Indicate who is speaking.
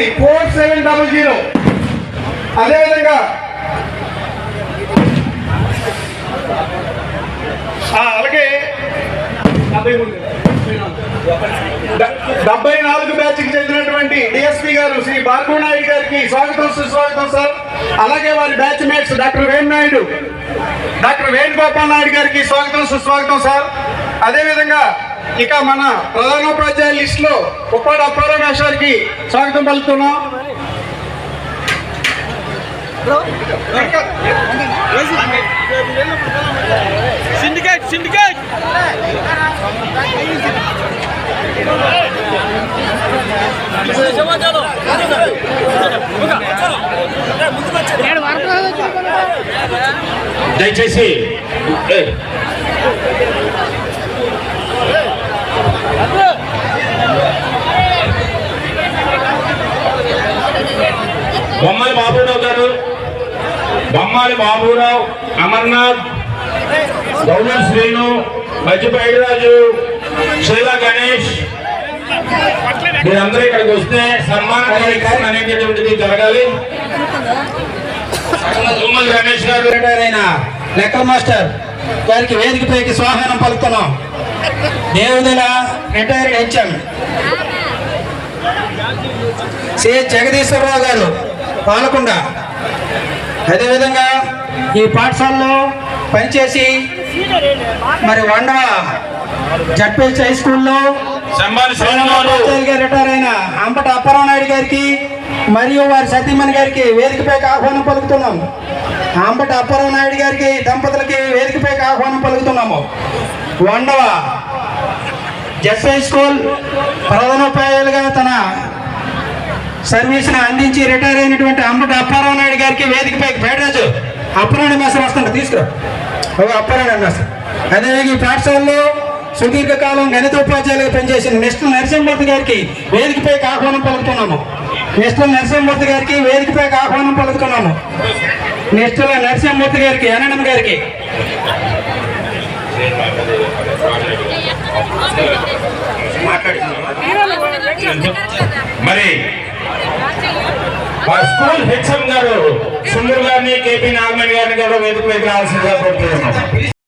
Speaker 1: ఎనిమిది four seven double zero అదేవిధంగా అలాగే డెబ్బై డెబ్బై నాలుగు బ్యాచ్కి చెందినటువంటి డిఎస్పీ గారు శ్రీ బాబు నాయుడు గారికి స్వాగతం సుస్వాగతం సార్ అలాగే వారి batchmates doctor Venu Naidu doctor Venugopal Naidu గారికి స్వాగతం సుస్వాగతం సార్ అదేవిధంగా ఇక మన ప్రధానోపాధ్యాయుల లిస్ట్లో ఉప్పాడు అప్పారావు మేషారికి స్వాగతం పలుకుతున్నాం.
Speaker 2: సిండికేట్ సిండికేట్
Speaker 3: దయచేసి బొమ్మలి బాబురావు గారు. బొమ్మాలి బాబురావు అమర్నాథ్ గౌరవ్ శ్రీను మధ్యపైడి రాజు శైలా గణేష్. మీరందరూ ఇక్కడికి వస్తే సన్మాన కార్యక్రమం అనేటటువంటిది జరగాలి. తుమ్మల రమేష్ గారు.
Speaker 4: రిటైర్ అయిన లెక్కల మాస్టర్ గారికి వేదికపైకి స్వాహనం పలుకుతున్నాం. దేవుదల రిటైర్డ్ హెచ్ఎం సి. జగదీశ్వరరావు గారు. పాలకొండ. అదేవిధంగా ఈ పాఠశాలలో పనిచేసి మరి వండవ జడ్పీహెచ్ హై స్కూల్లో రిటైర్ అయిన అంబట అప్పారావు నాయుడు గారికి మరియు వారి సతీమణి గారికి వేదికపైకి ఆహ్వానం పలుకుతున్నాం. అంబట అప్పారావు నాయుడు గారికి దంపతులకి వేదికపైకి ఆహ్వానం పలుకుతున్నాము. వండవ జెస్ఐ స్కూల్ ప్రధానోపాధ్యాయులుగా తన సర్వీస్ని అందించి రిటైర్ అయినటువంటి అంబట అప్పారావు నాయుడు గారికి వేదికపైకి పేడరాజు అప్పారావు మెసర్ వస్తాడు తీసుకురా. ఓ అప్పారావు మెసర్ అదేవిధంగా ఈ పాఠశాలలో సుదీర్ఘకాలం గణిత ఉపాధ్యాయులుగా పనిచేసిన నెక్స్ట్ నరసింహమూర్తి గారికి వేదికపైకి ఆహ్వానం పలుకుతున్నాము. నెక్స్ట్ నరసింహమూర్తి గారికి వేదికపైకి ఆహ్వానం పలుకుతున్నాము. నెక్స్ట్ నరసింహమూర్తి గారికి అనండం గారికి.
Speaker 3: మరి మా స్కూల్ హెచ్ఎం గారు సుందర్ గారిని కేపీ నాగమణి గారిని కూడా వేదిక మీద రావాల్సిందిగా కోరుతున్నాం